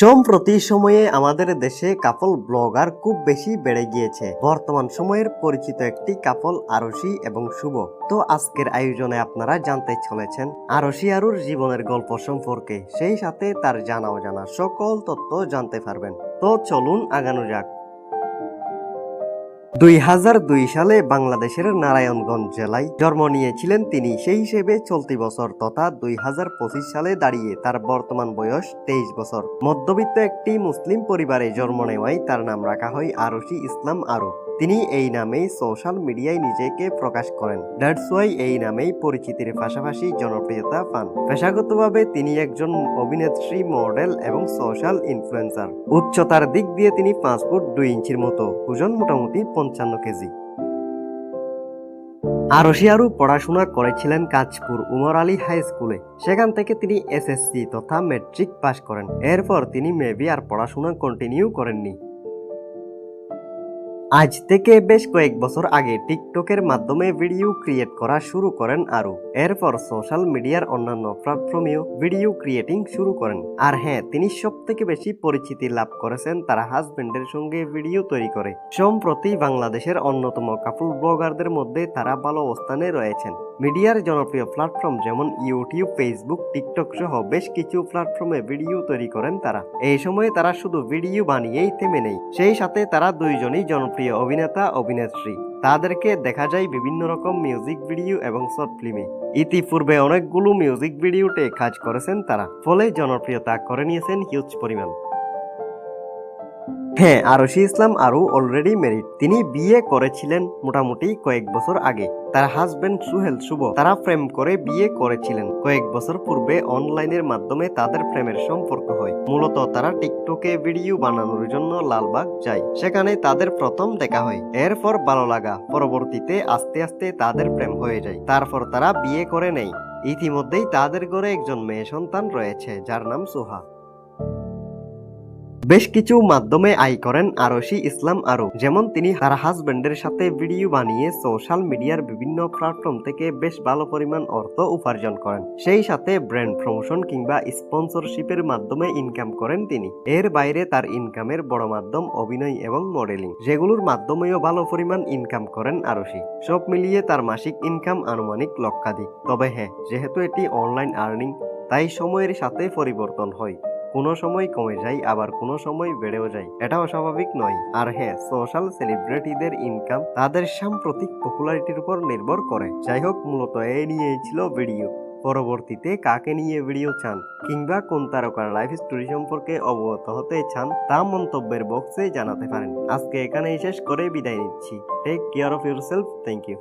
সম্প্রতি সময়ে আমাদের দেশে কাপল ব্লগার খুব বেশি বেড়ে গিয়েছে। বর্তমান সময়ের পরিচিত একটি কাপল আরশি এবং শুভ। তো আজকের আয়োজনে আপনারা জানতে চলেছেন আরশি আরুর জীবনের গল্প সম্পর্কে। সেই সাথে তার জানাও জানা সকল তথ্য জানতে পারবেন। তো চলুন আগানো যাক। দুই হাজার দুই সালে বাংলাদেশের নারায়ণগঞ্জ জেলায় জন্ম নিয়েছিলেন তিনি। সেই হিসেবে চলতি বছর তথা দুই হাজার পঁচিশ সালে দাঁড়িয়ে তার বর্তমান বয়স তেইশ বছর। মধ্যবিত্ত একটি মুসলিম পরিবারে জন্ম নেওয়ায় তার নাম রাখা হয় আরশি ইসলাম আরু তিনি এই নামেই সোশ্যাল মিডিয়ায় নিজেকে প্রকাশ করেন। দ্যাটস ওয়াই এই নামেই পরিচিতির পাশাপাশি জনপ্রিয়তা পান। পেশাগতভাবে তিনি একজন অভিনেত্রী মডেল এবং সোশ্যাল ইনফ্লুয়েন্সার উচ্চতার দিক দিয়ে তিনি পাঁচ ফুট দুই ইঞ্চির মতো, ওজন মোটামুটি পঞ্চান্ন কেজি। আরশি আরু পড়াশোনা করেছিলেন কাঁচপুর উমর আলী হাই স্কুলে সেখান থেকে তিনি এসএসসি তথা মেট্রিক পাশ করেন। এরপর তিনি মেবি আর পড়াশোনা কন্টিনিউ করেননি। আজ থেকে বেশ কয়েক বছর আগে টিকটকের মাধ্যমে ভিডিও ক্রিয়েট করা শুরু করেন আরু এরপর সোশ্যাল মিডিয়ার অন্যান্য প্ল্যাটফর্মেও ভিডিও ক্রিয়েটিং শুরু করেন। আর হ্যাঁ তিনি সব থেকে বেশি পরিচিতি লাভ করেছেন তার হাজবেন্ডের সঙ্গে ভিডিও তৈরি করে। সম্প্রতি বাংলাদেশের অন্যতম কাপুর ব্লগারদের মধ্যে তারা ভালো অবস্থানে রয়েছেন। মিডিয়ার জনপ্রিয় প্ল্যাটফর্ম যেমন ইউটিউব ফেসবুক টিকটক সহ বেশ কিছু প্ল্যাটফর্মে ভিডিও তৈরি করেন তারা। এই সময়ে তারা শুধু ভিডিও বানিয়েই থেমে নেই, সেই সাথে তারা দুইজনই জনপ্রিয় অভিনেতা, অভিনেত্রী। তাদেরকে দেখা যায় বিভিন্ন রকম মিউজিক ভিডিও এবং শর্ট ফিল্মে ইতিপূর্বে অনেকগুলো মিউজিক ভিডিওতে কাজ করেছেন তারা, ফলে জনপ্রিয়তা করে নিয়েছেন হিউজ পরিমাণ। হ্যাঁ আরশি ইসলাম আরও অলরেডি মেরিড তিনি বিয়ে করেছিলেন মোটামুটি কয়েক বছর আগে। তার হাজবেন্ড সুহেল শুভ, তারা প্রেম করে বিয়ে করেছিলেন। কয়েক বছর পূর্বে অনলাইনের মাধ্যমে তাদের প্রেমের সম্পর্ক হয়। মূলত তারা টিকটকে ভিডিও বানানোর জন্য লালবাগ যায়। সেখানে তাদের প্রথম দেখা হয়। এরপর ভালো লাগা। পরবর্তীতে আস্তে আস্তে তাদের প্রেম হয়ে যায়। তারপর তারা বিয়ে করে নেয়। ইতিমধ্যেই তাদের ঘরে একজন মেয়ে সন্তান রয়েছে, যার নাম সোহা। বেশ কিছু মাধ্যমে আয় করেন আরশি ইসলাম আরও যেমন তিনি তার হাজবেন্ডের সাথে ভিডিও বানিয়ে সোশ্যাল মিডিয়ার বিভিন্ন প্ল্যাটফর্ম থেকে বেশ ভালো পরিমাণ অর্থ উপার্জন করেন। সেই সাথে ব্র্যান্ড প্রমোশন কিংবা স্পন্সরশিপের মাধ্যমে ইনকাম করেন তিনি। এর বাইরে তার ইনকামের বড় মাধ্যম অভিনয় এবং মডেলিং যেগুলোর মাধ্যমেও ভালো পরিমাণ ইনকাম করেন আরশি সব মিলিয়ে তার মাসিক ইনকাম আনুমানিক লক্ষাধিক। তবে হ্যাঁ যেহেতু এটি অনলাইন আর্নিং তাই সময়ের সাথে পরিবর্তন হয়। কোনো সময় কমে যায়, আবার কোনো সময় বেড়েও যায়। এটাও স্বাভাবিক নয়। আর হ্যাঁ সোশ্যাল সেলিব্রিটিদের ইনকাম তাদের সাম্প্রতিক পপুলারিটির উপর নির্ভর করে। যাই হোক, মূলত এই নিয়েই ছিল ভিডিও পরবর্তীতে কাকে নিয়ে ভিডিও চান? কিংবা কোন তারকার লাইফ স্টোরি সম্পর্কে অবগত হতে চান, তা মন্তব্যের বক্সে জানাতে পারেন। আজকে এখানেই শেষ করে বিদায় নিচ্ছি। Take care of yourself thank you